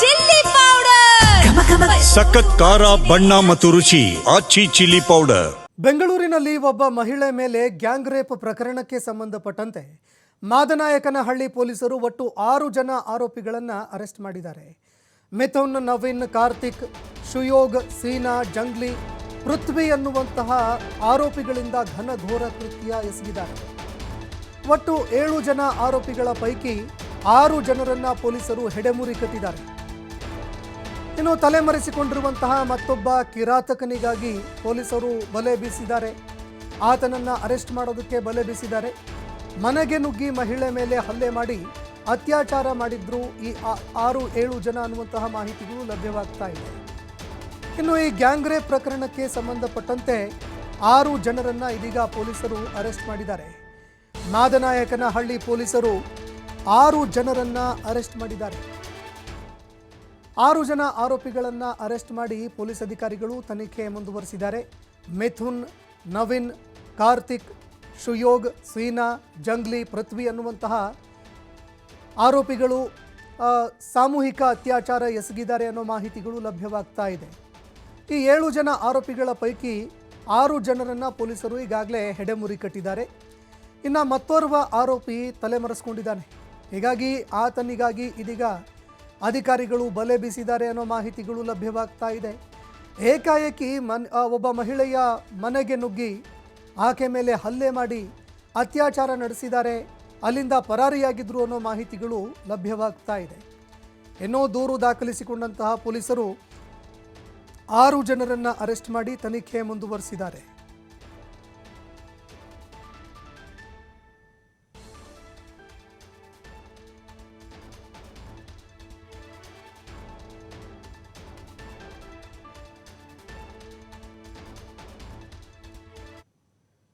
Chilli powder. ಸಖತ್ ಖಾರ ಬಣ್ಣ ಮತ್ತು ರುಚಿ ಆಚಿ ಚಿಲ್ಲಿ ಪೌಡರ್. ಬೆಂಗಳೂರಿನಲ್ಲಿ ಒಬ್ಬ ಮಹಿಳೆ ಮೇಲೆ ಗ್ಯಾಂಗ್ ರೇಪ್ ಪ್ರಕರಣಕ್ಕೆ ಸಂಬಂಧಪಟ್ಟಂತೆ ಮಾದನಾಯಕನಹಳ್ಳಿ ಪೊಲೀಸರು ಒಟ್ಟು ಆರು ಜನ ಆರೋಪಿಗಳನ್ನು ಅರೆಸ್ಟ್ ಮಾಡಿದ್ದಾರೆ. ಮಿಥುನ್ ನವೀನ್ ಕಾರ್ತಿಕ್ ಶುಯೋಗ್ ಸೀನಾ ಜಂಗ್ಲಿ ಪೃಥ್ವಿ ಅನ್ನುವಂತಹ ಆರೋಪಿಗಳಿಂದ ಘನಘೋರ ಕೃತ್ಯ ಎಸಗಿದ್ದಾರೆ. ಒಟ್ಟು ಏಳು ಜನ ಆರೋಪಿಗಳ ಪೈಕಿ ಆರು ಜನರನ್ನ ಪೊಲೀಸರು ಹೆಡೆಮುರಿ ಕಟ್ಟಿದ್ದಾರೆ. ಇನ್ನು ತಲೆಮರೆಸಿಕೊಂಡಿರುವಂತಹ ಮತ್ತೊಬ್ಬ ಕಿರಾತಕನಿಗಾಗಿ ಪೊಲೀಸರು ಬಲೆ ಬೀಸಿದ್ದಾರೆ. ಆತನನ್ನ ಅರೆಸ್ಟ್ ಮಾಡೋದಕ್ಕೆ ಬಲೆ ಬೀಸಿದ್ದಾರೆ. ಮನೆಗೆ ನುಗ್ಗಿ ಮಹಿಳೆ ಮೇಲೆ ಹಲ್ಲೆ ಮಾಡಿ ಅತ್ಯಾಚಾರ ಮಾಡಿದ್ರು ಈ ಆರು ಏಳು ಜನ ಅನ್ನುವಂತಹ ಮಾಹಿತಿಗಳು ಲಭ್ಯವಾಗ್ತಾ ಇದೆ. ಇನ್ನು ಈ ಗ್ಯಾಂಗ್ ರೇಪ್ ಪ್ರಕರಣಕ್ಕೆ ಸಂಬಂಧಪಟ್ಟಂತೆ ಆರು ಜನರನ್ನ ಇದೀಗ ಪೊಲೀಸರು ಅರೆಸ್ಟ್ ಮಾಡಿದ್ದಾರೆ. ಮಾದನಾಯಕನಹಳ್ಳಿ ಪೊಲೀಸರು ಆರು ಜನರನ್ನ ಅರೆಸ್ಟ್ ಮಾಡಿದ್ದಾರೆ. ಆರು ಜನ ಆರೋಪಿಗಳನ್ನು ಅರೆಸ್ಟ್ ಮಾಡಿ ಪೊಲೀಸ್ ಅಧಿಕಾರಿಗಳು ತನಿಖೆ ಮುಂದುವರಿಸಿದ್ದಾರೆ. ಮಿಥುನ್, ನವೀನ್, ಕಾರ್ತಿಕ್ ಶುಯೋಗ್ ಸೀನಾ, ಜಂಗ್ಲಿ, ಪೃಥ್ವಿ ಅನ್ನುವಂತಹ ಆರೋಪಿಗಳು ಸಾಮೂಹಿಕ ಅತ್ಯಾಚಾರ ಎಸಗಿದ್ದಾರೆ ಅನ್ನೋ ಮಾಹಿತಿಗಳು ಲಭ್ಯವಾಗ್ತಾ ಇದೆ. ಈ ಏಳು ಜನ ಆರೋಪಿಗಳ ಪೈಕಿ ಆರು ಜನರನ್ನು ಪೊಲೀಸರು ಈಗಾಗಲೇ ಹೆಡೆಮುರಿ ಕಟ್ಟಿದ್ದಾರೆ. ಇನ್ನು ಮತ್ತೋರ್ವ ಆರೋಪಿ ತಲೆಮರೆಸ್ಕೊಂಡಿದ್ದಾನೆ. ಹೀಗಾಗಿ ಆತನಿಗಾಗಿ ಇದೀಗ ಅಧಿಕಾರಿಗಳು ಬಲೆ ಬೀಸಿದ್ದಾರೆ ಅನ್ನೋ ಮಾಹಿತಿಗಳು ಲಭ್ಯವಾಗ್ತಾ ಇದೆ. ಏಕಾಏಕಿ ಮನ್ ಒಬ್ಬ ಮಹಿಳೆಯ ಮನೆಗೆ ನುಗ್ಗಿ ಆಕೆ ಮೇಲೆ ಹಲ್ಲೆ ಮಾಡಿ ಅತ್ಯಾಚಾರ ನಡೆಸಿದ್ದಾರೆ, ಅಲ್ಲಿಂದ ಪರಾರಿಯಾಗಿದ್ದರು ಅನ್ನೋ ಮಾಹಿತಿಗಳು ಲಭ್ಯವಾಗ್ತಾ ಇದೆ. ಇನ್ನೂ ದೂರು ದಾಖಲಿಸಿಕೊಂಡಂತಹ ಪೊಲೀಸರು ಆರು ಜನರನ್ನು ಅರೆಸ್ಟ್ ಮಾಡಿ ತನಿಖೆ ಮುಂದುವರಿಸಿದ್ದಾರೆ.